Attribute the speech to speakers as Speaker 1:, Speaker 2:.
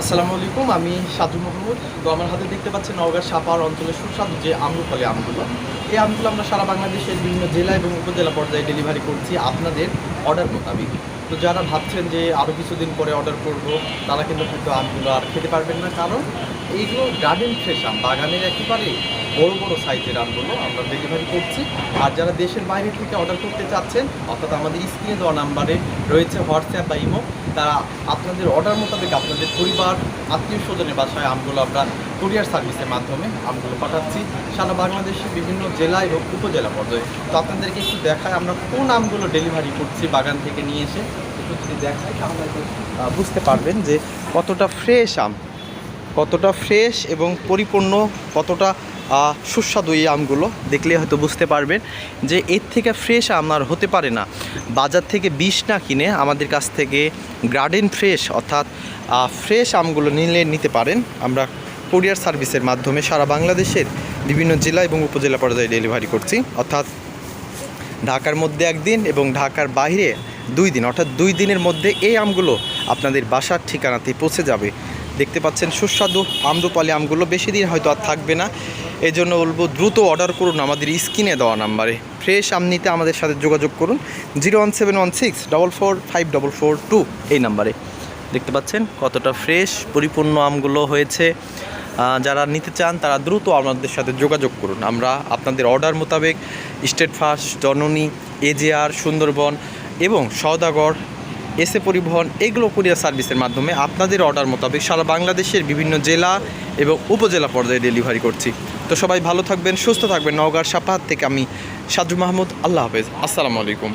Speaker 1: আসসালামু আলাইকুম, আমি সাজু মোহাম্মদ। তো আমার হাতে দেখতে পাচ্ছি নওগাঁ সাপার অঞ্চলের সুস্বাদু যে আমরুপালি আমগুলো এই আমগুলো আমরা সারা বাংলাদেশের বিভিন্ন জেলা এবং উপজেলা পর্যায়ে ডেলিভারি করছি। আপনাদের অর্ডার মোতাবিক। তো যারা ভাবছেন যে আরও কিছুদিন পরে অর্ডার করব, তারা কিন্তু হয়তো আমগুলো আর খেতে পারবেন না। কারণ এইগুলো গার্ডেন ফ্রেশ আম, বাগানের একেবারে বড় বড় সাইজের আমগুলো আমরা ডেলিভারি করছি। আর যারা দেশের বাইরে থেকে অর্ডার করতে চাচ্ছেন, অর্থাৎ আমাদের স্ক্রিনে দেওয়া নাম্বারে রয়েছে হোয়াটসঅ্যাপ বা ইমো, তারা আপনাদের অর্ডার মোতাবেক আপনাদের পরিবার, আত্মীয় স্বজনের বাসায় আমগুলো আমরা কুরিয়ার সার্ভিসের মাধ্যমে আমগুলো পাঠাচ্ছি। সারা বাংলাদেশের বিভিন্ন জেলা এবং উপজেলা পর্যায়ে। তো আপনাদেরকে একটু দেখায় আমরা কোন আমগুলো ডেলিভারি করছি বাগান থেকে নিয়ে এসে। একটু যদি দেখাই তাহলে বুঝতে পারবেন যে কতটা ফ্রেশ আম, কতটা ফ্রেশ এবং পরিপূর্ণ, কতটা সুস্বাদু এই আমগুলো। দেখলে হয়তো বুঝতে পারবেন যে এর থেকে ফ্রেশ আম আর হতে পারে না। বাজার থেকে বিষ না কিনে আমাদের কাছ থেকে গার্ডেন ফ্রেশ অর্থাৎ ফ্রেশ আমগুলো নিলে নিতে পারেন। আমরা কুরিয়ার সার্ভিসের মাধ্যমে সারা বাংলাদেশের বিভিন্ন জেলা এবং উপজেলা পর্যায়ে ডেলিভারি করছি। অর্থাৎ ঢাকার মধ্যে একদিন এবং ঢাকার বাইরে দুই দিন, অর্থাৎ দুই দিনের মধ্যে এই আমগুলো আপনাদের বাসার ঠিকানাতে পৌঁছে যাবে। দেখতে পাচ্ছেন সুস্বাদু আমরুপালি আমগুলো, বেশি দিন হয়তো আর থাকবে না। এই জন্য বলব দ্রুত অর্ডার করুন আমাদের স্ক্রিনে দেওয়া নাম্বারে। ফ্রেশ আম নিতে আমাদের সাথে যোগাযোগ করুন, zero one seven one six double four five double four two এই নাম্বারে। দেখতে পাচ্ছেন কতটা ফ্রেশ, পরিপূর্ণ আমগুলো হয়েছে। যারা নিতে চান, তারা দ্রুত আমাদের সাথে যোগাযোগ করুন। আমরা আপনাদের অর্ডার মোতাবেক স্টেট ফার্স্ট জননী এজেআর সুন্দরবন এবং সওদাগর, এসে পরিবহন এগুলো কুরিয়ার সার্ভিসের মাধ্যমে আপনাদের অর্ডার মোতাবেক সারা বাংলাদেশের বিভিন্ন জেলা এবং উপজেলা পর্যায়ে ডেলিভারি করছি। তো সবাই ভালো থাকবেন, সুস্থ থাকবেন। নওগাঁর সাপাহাত থেকে আমি সাজু মাহমুদ। আল্লাহ হাফেজ। আসসালামু আলাইকুম।